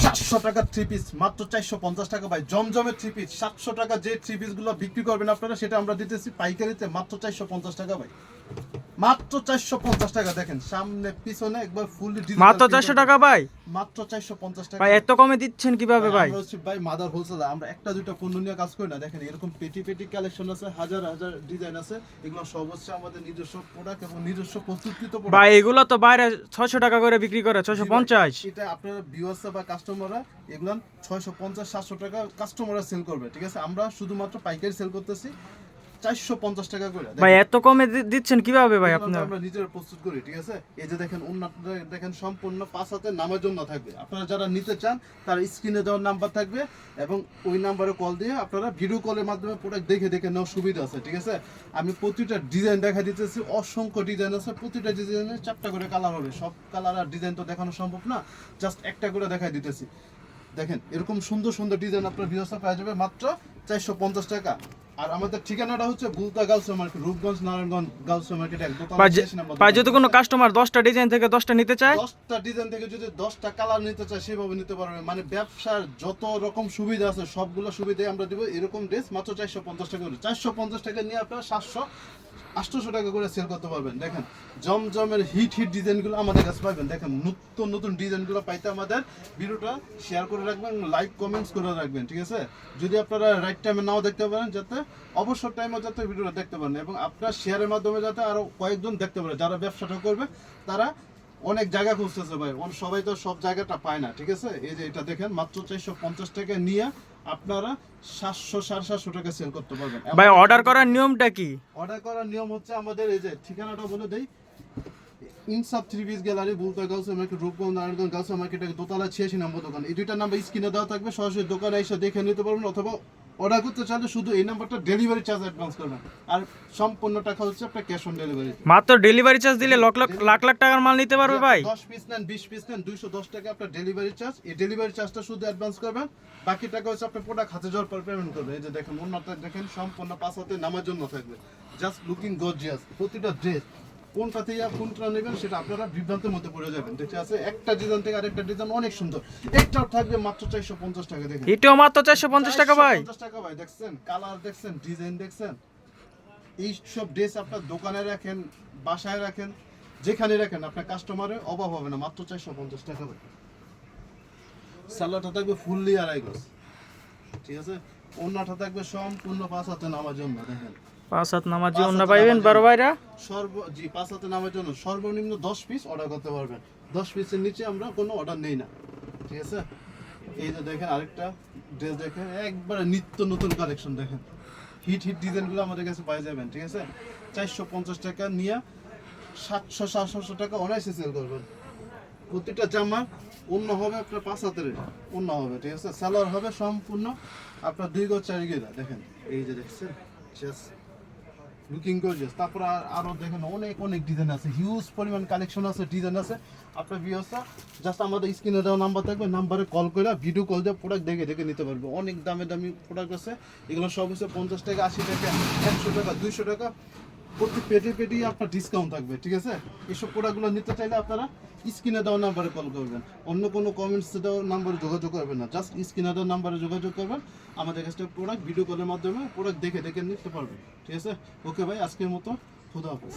সাতশো টাকা three piece মাত্র চারশো পঞ্চাশ টাকা ভাই। জমজমের থ্রি পিস সাতশো টাকা যে থ্রি পিসগুলো বিক্রি করবেন আপনারা, সেটা আমরা দিতেছি পাইকারিতে, মাত্র চারশো পঞ্চাশ টাকা ভাই। মাত্র চারশো পঞ্চাশ টাকা দেখেন সামনে পিছনে একবার ফুললি মাত্র চারশো টাকা ভাই? মাত্র চারশো পঞ্চাশ টাকা। ভাই এত কমে দিচ্ছেন কীভাবে ভাই আমরা হচ্ছে ভাই মাদার হোলসেলার আমরা একটা দুইটা পণ্য নিয়ে কাজ করি না দেখেন এরকম পেটি পেটি কালেকশন আছে হাজার হাজার ডিজাইন আছে এগুলো সব হচ্ছে আমাদের নিজস্ব প্রোডাক্ট এবং নিজস্ব প্রস্তুতকৃত। ভাই এগুলো তো বাইরে ছয়শো টাকা করে বিক্রি করে ছয়শো পঞ্চাশ। এটা আপনারা ভিউয়ার্স বা কাস্টমাররা এগুলো ছয়শো পঞ্চাশ সাতশো টাকা কাস্টমাররা সেল করবে ঠিক আছে? আমরা শুধুমাত্র পাইকারি সেল করতেছি চারশো পঞ্চাশ টাকা করে। ভাই এত কমে দিচ্ছেন কীভাবে ভাই এগুলো আমরা নিজেরা প্রস্তুত করি ঠিক আছে? এই যে দেখেন উন্নত দেখেন সম্পূর্ণ পাঁচ হাতে নামের জন্য থাকবে। আপনারা যারা নিতে চান তার স্ক্রিনে দেওয়ার নাম্বার থাকবে এবং ওই নাম্বারে কল দিয়ে আপনারা ভিডিও কলের মাধ্যমে প্রোডাক্ট দেখে দেখে নেওয়ার সুবিধা আছে ঠিক আছে? আমি প্রতিটা ডিজাইন দেখা দিতেছি অসংখ্য ডিজাইন আছে প্রতিটা ডিজাইনের চারটা করে কালার হবে। সব কালার আর ডিজাইন তো দেখানো সম্ভব না জাস্ট একটা করে দেখাই দিতেছি। দেখেন এরকম সুন্দর সুন্দর ডিজাইন আপনার ভিউসা পাওয়া যাবে মাত্র চারশো পঞ্চাশ টাকা। আর আমাদের ঠিকানাটা হচ্ছে Bulta girls market Rupganj Narayanganj girls market এক দোতলা ভাই যে- শেষ নাম্বার ভাই দোকান। যদি কোনো কাস্টমার দশটা ডিজাইন থেকে দশটা নিতে চায়? দশটা ডিজাইন থেকে যদি দশটা কালার নিতে চায় সেভাবে নিতে পারবে। মানে ব্যবসার যত রকম সুবিধা আছে সবগুলো সুবিধাই আমরা দিব। এরকম ড্রেস মাত্র চারশো পঞ্চাশ টাকা করে। চারশো পঞ্চাশ টাকা নিয়ে আপনারা সাতশো আটশোশো টাকা করে সেল করতে পারবেন। দেখেন জমজমের হিট হিট ডিজাইনগুলো আমাদের কাছে পাবেন। দেখেন নতুন নতুন ডিজাইনগুলো পাইতে আমাদের ভিডিওটা শেয়ার করে রাখবেন লাইক কমেন্টস করে রাখবেন ঠিক আছে? যদি আপনারা রাইট টাইমে নাও দেখতে পারেন যাতে অবসর টাইমে যাতে ভিডিওটা দেখতে পারেন এবং আপনার শেয়ারের মাধ্যমে যাতে আরও কয়েকজন দেখতে পারে যারা ব্যবসাটা করবে তারা অনেক জায়গা খুঁজতেছে ভাই। অন- সবাই তো সব জায়গাটা পায় না ঠিক আছে? এই যে এটা দেখেন মাত্র চারশো পঞ্চাশ টাকা নিয়ে আপনারা সাতশো সাড়ে সাতশো টাকা সেল করতে পারবেন। ভাই অর্ডার করার নিয়মটা কি? অর্ডার করার নিয়ম হচ্ছে আমাদের এই যে ঠিকানাটা বলে দেই। Insaf three piece gallery Bulta girls market Rupganj Narayanganj girls মার্কেটের দোতলা ছিয়াশি নম্বর দোকান। এই দুইটা নাম্বার স্ক্রিনে দেওয়া থাকবে সরাসরি দোকানে এসে দেখে নিতে পারবেন অথবা অর্ডার করতে চাইলে শুধু এই নাম্বারটা ডেলিভারি চার্জ অ্যাডভান্স করবেন। আর সম্পূর্ণ টাকা হচ্ছে আপনার ক্যাশ অন ডেলিভারি মাত্র ডেলিভারি চার্জ দিলে লাখ লাখ লাখ লাখ টাকার মাল নিতে পারবে ভাই। দশ পিস নেন বিশ পিস নেন দুইশো দশ টাকা আপনার ডেলিভারি চার্জ এই ডেলিভারি চার্জটা শুধু অ্যাডভান্স করবেন। বাকি টাকা হচ্ছে আপনার প্রোডাক্ট হাতে যাওয়ার পর পেমেন্ট করবেন এই যে দেখেন অন্যটা দেখেন সম্পূর্ণ পাঁচ হাতে নামার জন্য থাকবে। জাস্ট লুকিং গর্জিয়াস প্রতিটা ড্রেস কোনটা থেকে কোনটা নেবেন সেটা আপনারা বিভ্রান্তের মধ্যে পড়ে যাবেন। ঠিক আছে একটা ডিজাইন থেকে আরেকটা ডিজাইন অনেক সুন্দর। থাকবে মাত্র চারশো পঞ্চাশ টাকা দেখেন। এটাও মাত্র চারশো পঞ্চাশ টাকা ভাই। 450 টাকা ভাই দেখছেন? কালার দেখছেন ডিজাইন দেখছেন? এই সব ড্রেস আপনার দোকানে রাখেন বাসায় রাখেন যেখানে রাখেন আপনার কাস্টমারের অভাব হবে না মাত্র চারশো পঞ্চাশ টাকা ভাই। সালোয়ারটা থাকবে ফুললি আড়াই গজ। ঠিক আছে? অন্যটা থাকবে সম্পূর্ণ পাঁচ হাতে নামার জন্য দেখেন। পাঁচ হাত নামাজি পাঁচ অন্য পাইবেন। বড় ভাইরা? সর্ব জি পাঁচ হাতে নামার জন্য সর্বনিম্ন দশ পিস অর্ডার করতে পারবেন। দশ পিসের নিচে আমরা কোনো অর্ডার নেই না। ঠিক আছে? এই যে দেখেন আরেকটা ড্রেস দেখেন একবারে নিত্য নতুন কালেকশন দেখেন। হিট হিট ডিজাইনগুলো আমাদের কাছে পাই যাবেন ঠিক আছে? চারশো পঞ্চাশ টাকা নিয়ে সাতশো সাতশো টাকা অনায়াসে সেল করবেন। প্রতিটা জামা অন্য হবে আপনার পাঁচ হাতের অন্য হবে ঠিক আছে? সালোয়ার হবে সম্পূর্ণ আপনার দুই চারি গেলা দেখেন। এই যে দেখছেন? জাস্ট লুকিং গর্জিয়াস তারপর আরও আরও দেখেন অনেক অনেক ডিজাইন আছে। হিউজ পরিমাণ কালেকশন আছে ডিজাইন আছে। আপনার ভিউসটা জাস্ট আমাদের স্ক্রিনে দেওয়া নাম্বার থাকবে নাম্বারে কল করে ভিডিও কল দিয়ে প্রোডাক্ট দেখে দেখে নিতে পারবে। অনেক দামে, দামি প্রোডাক্ট আছে। এগুলো সব হচ্ছে পঞ্চাশ টাকা, আশি টাকা, একশো টাকা, দুইশো টাকা। প্রতি পেটে পেটেই আপনার ডিসকাউন্ট থাকবে, ঠিক আছে? এইসব প্রোডাক্টগুলো নিতে চাইলে আপনারা স্ক্রিনে দেওয়া নাম্বারে কল করবেন। অন্য কোনো কমেন্টস দেওয়া নাম্বারে যোগাযোগ করবেন না জাস্ট স্ক্রিনে দেওয়া নাম্বারে যোগাযোগ করবেন। আমাদের কাছে প্রোডাক্ট ভিডিও কলের মাধ্যমে প্রোডাক্ট দেখে দেখে নিতে পারবেন, ঠিক আছে? ওকে ভাই, আজকের মতো, খুদা হাফেজ।